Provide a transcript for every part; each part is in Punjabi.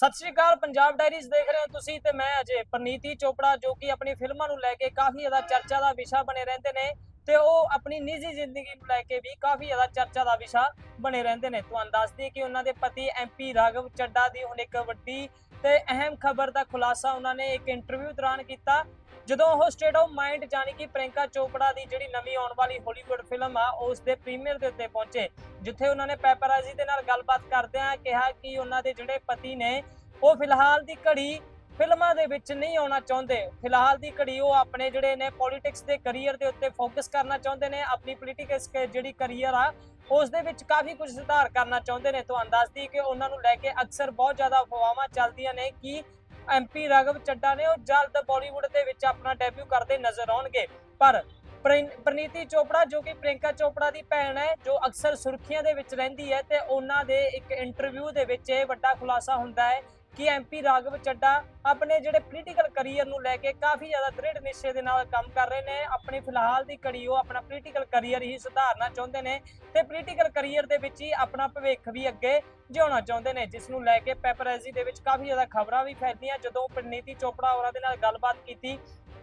ਸਤਿ ਸ਼੍ਰੀ ਅਕਾਲ, ਪੰਜਾਬ ਡਾਇਰੀਜ਼ ਦੇਖ ਰਹੇ ਹੋ ਤੁਸੀਂ ਤੇ ਮੈਂ ਅਜੇ ਪ੍ਰਨੀਤੀ ਚੋਪੜਾ ਜੋ ਕਿ ਆਪਣੀ ਫਿਲਮਾਂ ਨੂੰ ਲੈ ਕੇ ਕਾਫੀ ਜ਼ਿਆਦਾ ਚਰਚਾ ਦਾ ਵਿਸ਼ਾ ਬਣੇ ਰਹਿੰਦੇ ਨੇ ਤੇ ਉਹ ਆਪਣੀ ਨਿੱਜੀ ਜ਼ਿੰਦਗੀ ਨੂੰ ਲੈ ਕੇ ਵੀ ਕਾਫੀ ਜ਼ਿਆਦਾ ਚਰਚਾ ਦਾ ਵਿਸ਼ਾ ਬਣੇ ਰਹਿੰਦੇ ਨੇ। ਤੁਹਾਨੂੰ ਦੱਸਦੀ ਕਿ ਉਹਨਾਂ ਦੇ ਪਤੀ ਐਮਪੀ ਰਾਘਵ ਚੱਡਾ ਦੀ ਹੁਣ ਇੱਕ ਵੱਡੀ ਤੇ ਅਹਿਮ ਖਬਰ ਦਾ ਖੁਲਾਸਾ ਉਹਨਾਂ ਨੇ ਇੱਕ ਇੰਟਰਵਿਊ ਦੌਰਾਨ ਕੀਤਾ ਜਦੋਂ ਉਹ ਸਟੇਟ ਆਫ ਮਾਈਂਡ ਜਾਨੀ ਕਿ ਪ੍ਰਿੰਕਾ ਚੋਪੜਾ ਦੀ ਜਿਹੜੀ ਨਵੀਂ ਆਉਣ ਵਾਲੀ ਹਾਲੀਵੁੱਡ ਫਿਲਮ ਆ ਉਸ ਦੇ ਪ੍ਰੀਮੀਅਰ ਦੇ ਉੱਤੇ ਪਹੁੰਚੇ, ਜਿੱਥੇ ਉਹਨਾਂ ਨੇ ਪੈਪਰਾਜ਼ੀ ਦੇ ਨਾਲ ਗੱਲਬਾਤ ਕਰਦਿਆਂ ਕਿਹਾ ਕਿ ਉਹਨਾਂ ਦੇ ਜਿਹੜੇ ਪਤੀ ਨੇ, ਉਹ ਫਿਲਹਾਲ ਦੀ ਘੜੀ ਫਿਲਮਾਂ ਦੇ ਵਿੱਚ ਨਹੀਂ ਆਉਣਾ ਚਾਹੁੰਦੇ। ਫਿਲਹਾਲ ਦੀ ਘੜੀ ਉਹ ਆਪਣੇ ਜਿਹੜੇ ਨੇ ਪੋਲਿਟਿਕਸ ਦੇ ਕੈਰੀਅਰ ਦੇ ਉੱਤੇ ਫੋਕਸ ਕਰਨਾ ਚਾਹੁੰਦੇ ਨੇ, ਆਪਣੀ ਪੋਲਿਟਿਕਸ ਜਿਹੜੀ ਕੈਰੀਅਰ ਆ ਉਸ ਦੇ ਵਿੱਚ ਕਾਫੀ ਕੁਝ ਸੁਧਾਰ ਕਰਨਾ ਚਾਹੁੰਦੇ ਨੇ। ਤੁਹਾਨੂੰ ਦੱਸਦੀ ਕਿ ਉਹਨਾਂ ਨੂੰ ਲੈ ਕੇ ਅਕਸਰ ਬਹੁਤ ਜ਼ਿਆਦਾ ਅਫਵਾਹਾਂ ਚੱਲਦੀਆਂ ਨੇ ਕਿ ਐਮਪੀ ਰਾਘਵ ਚੱਡਾ ਨੇ ਉਹ ਜਲਦ ਬਾਲੀਵੁੱਡ ਦੇ ਵਿੱਚ ਆਪਣਾ ਡੈਬਿਊ ਕਰਦੇ ਨਜ਼ਰ ਆਉਣਗੇ। ਪਰ ਪ੍ਰਨੀਤੀ ਚੋਪੜਾ ਜੋ ਕਿ ਪ੍ਰਿੰਕਾ ਚੋਪੜਾ ਦੀ ਭੈਣ ਹੈ, ਜੋ ਅਕਸਰ ਸੁਰਖੀਆਂ ਦੇ ਵਿੱਚ ਰਹਿੰਦੀ ਹੈ ਤੇ ਉਹਨਾਂ ਦੇ ਇੱਕ ਇੰਟਰਵਿਊ ਦੇ ਵਿੱਚ ਇਹ ਵੱਡਾ ਖੁਲਾਸਾ ਹੁੰਦਾ ਹੈ ਕਿ ਐਮਪੀ ਰਾਘਵ ਚੱਡਾ ਆਪਣੇ ਜਿਹੜੇ ਪੋਲੀਟੀਕਲ ਕੈਰੀਅਰ ਨੂੰ ਲੈ ਕੇ ਕਾਫੀ ਜ਼ਿਆਦਾ ਦ੍ਰਿੜ ਨਿਸ਼ਚੇ ਦੇ ਨਾਲ ਕੰਮ ਕਰ ਰਹੇ ਨੇ, ਆਪਣੀ ਫਿਲਹਾਲ ਦੀ ਘੜੀ ਉਹ ਆਪਣਾ ਪੋਲੀਟੀਕਲ ਕੈਰੀਅਰ ਹੀ ਸੁਧਾਰਨਾ ਚਾਹੁੰਦੇ ਨੇ ਤੇ ਪੋਲੀਟੀਕਲ ਕੈਰੀਅਰ ਦੇ ਵਿੱਚ ਹੀ ਆਪਣਾ ਭਵਿੱਖ ਵੀ ਅੱਗੇ ਜਿਉਣਾ ਚਾਹੁੰਦੇ ਨੇ, ਜਿਸ ਨੂੰ ਲੈ ਕੇ ਪੈਪਰੈਜ਼ੀ ਦੇ ਵਿੱਚ ਕਾਫੀ ਜ਼ਿਆਦਾ ਖਬਰਾਂ ਵੀ ਫੈਲੀਆਂ ਜਦੋਂ ਪ੍ਰਨੀਤੀ ਚੋਪੜਾ ਹੋਰਾਂ ਦੇ ਨਾਲ ਗੱਲਬਾਤ ਕੀਤੀ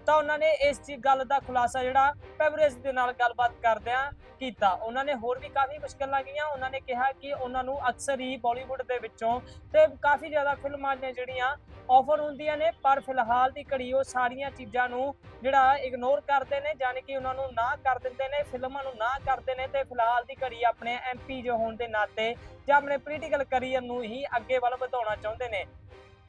ਤਾਂ ਉਹਨਾਂ ਨੇ ਇਸ ਚੀਜ਼ ਗੱਲ ਦਾ ਖੁਲਾਸਾ ਜਿਹੜਾ ਪੈਪਰੈਜ਼ੀ ਦੇ ਨਾਲ ਗੱਲਬਾਤ ਕਰਦਿਆਂ ਕੀਤਾ। ਉਹਨਾਂ ਨੇ ਹੋਰ ਵੀ ਕਾਫੀ ਮੁਸ਼ਕਲਾਂ ਗਈਆਂ। ਉਹਨਾਂ ਨੇ ਕਿਹਾ ਕਿ ਉਹਨਾਂ ਨੂੰ ਅਕਸਰ ਹੀ ਬਾਲੀਵੁੱਡ ਦੇ ਵਿੱਚੋਂ ਤੇ ਕਾਫੀ ਜ਼ਿਆਦਾ ਫਿਲਮਾਂ ਨੇ ਜਿਹੜੀਆਂ ਆਫਰ ਹੁੰਦੀਆਂ ਨੇ, ਪਰ ਫਿਲਹਾਲ ਦੀ ਘੜੀ ਉਹ ਸਾਰੀਆਂ ਚੀਜ਼ਾਂ ਨੂੰ ਜਿਹੜਾ ਇਗਨੋਰ ਕਰਦੇ ਨੇ, ਜਾਣੀ ਕਿ ਉਹਨਾਂ ਨੂੰ ਨਾ ਕਰ ਦਿੰਦੇ ਨੇ, ਫਿਲਮਾਂ ਨੂੰ ਨਾ ਕਰਦੇ ਨੇ ਤੇ ਫਿਲਹਾਲ ਦੀ ਘੜੀ ਆਪਣੇ ਐਮਪੀ ਜੋ ਹੋਣ ਦੇ ਨਾਤੇ ਜਾਂ ਆਪਣੇ ਪੋਲੀਟੀਕਲ ਕਰੀਅਰ ਨੂੰ ਹੀ ਅੱਗੇ ਵੱਲ ਵਧਾਉਣਾ ਚਾਹੁੰਦੇ ਨੇ।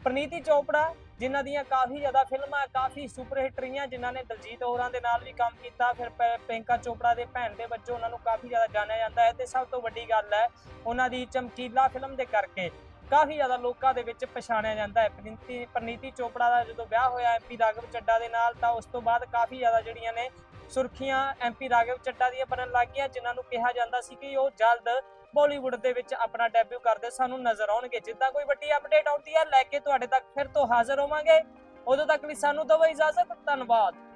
ਪ੍ਰਨੀਤੀ ਚੋਪੜਾ ਜਿਨ੍ਹਾਂ ਦੀਆਂ ਕਾਫੀ ਜ਼ਿਆਦਾ ਫਿਲਮਾਂ, ਕਾਫੀ ਸੁਪਰ ਹਿੱਟ ਰਹੀਆਂ, ਜਿਨ੍ਹਾਂ ਨੇ ਦਲਜੀਤ ਹੋਰਾਂ ਦੇ ਨਾਲ ਵੀ ਕੰਮ ਕੀਤਾ, ਫਿਰ ਪ- ਪ੍ਰਿੰਕਾ ਚੋਪੜਾ ਦੇ ਭੈਣ ਦੇ ਵਜੋਂ ਉਹਨਾਂ ਨੂੰ ਕਾਫੀ ਜ਼ਿਆਦਾ ਜਾਣਿਆ ਜਾਂਦਾ ਹੈ ਤੇ ਸਭ ਤੋਂ ਵੱਡੀ ਗੱਲ ਹੈ, ਉਹਨਾਂ ਦੀ ਚਮਕੀਲਾ ਫਿਲਮ ਦੇ ਕਰਕੇ ਕਾਫੀ ਜ਼ਿਆਦਾ ਲੋਕਾਂ ਦੇ ਵਿੱਚ ਪਛਾਣਿਆ ਜਾਂਦਾ ਹੈ। ਪ੍ਰਨੀਤੀ ਪ੍ਰਨੀਤੀ ਚੋਪੜਾ ਦਾ ਜਦੋਂ ਵਿਆਹ ਹੋਇਆ ਐਮਪੀ ਰਾਘਵ ਚੱਡਾ ਦੇ ਨਾਲ, ਤਾਂ ਉਸ ਤੋਂ ਬਾਅਦ ਕਾਫੀ ਜ਼ਿਆਦਾ ਜਿਹੜੀਆਂ ਨੇ ਸੁਰਖੀਆਂ ਐਮਪੀ ਰਾਘਵ ਚੱਡਾ ਦੀਆਂ ਬਣਨ ਲੱਗ ਗਈਆਂ, ਜਿਨ੍ਹਾਂ ਨੂੰ ਕਿਹਾ ਜਾਂਦਾ ਸੀ ਕਿ ਉਹ ਜਲਦ ਬਾਲੀਵੁੱਡ ਦੇ ਵਿੱਚ ਆਪਣਾ ਡੈਬਿਊ ਕਰਦੇ ਸਾਨੂੰ ਨਜ਼ਰ ਆਉਣਗੇ। ਜਿੱਦਾਂ ਕੋਈ ਵੱਡੀ ਅਪਡੇਟ ਆਉਂਦੀ ਹੈ, ਲੈ ਕੇ ਤੁਹਾਡੇ ਤੱਕ ਫਿਰ ਤੋਂ ਹਾਜ਼ਰ ਹੋਵਾਂਗੇ। ਉਦੋਂ ਤੱਕ ਲਈ ਸਾਨੂੰ ਦਿਓ ਇਜਾਜ਼ਤ, ਧੰਨਵਾਦ।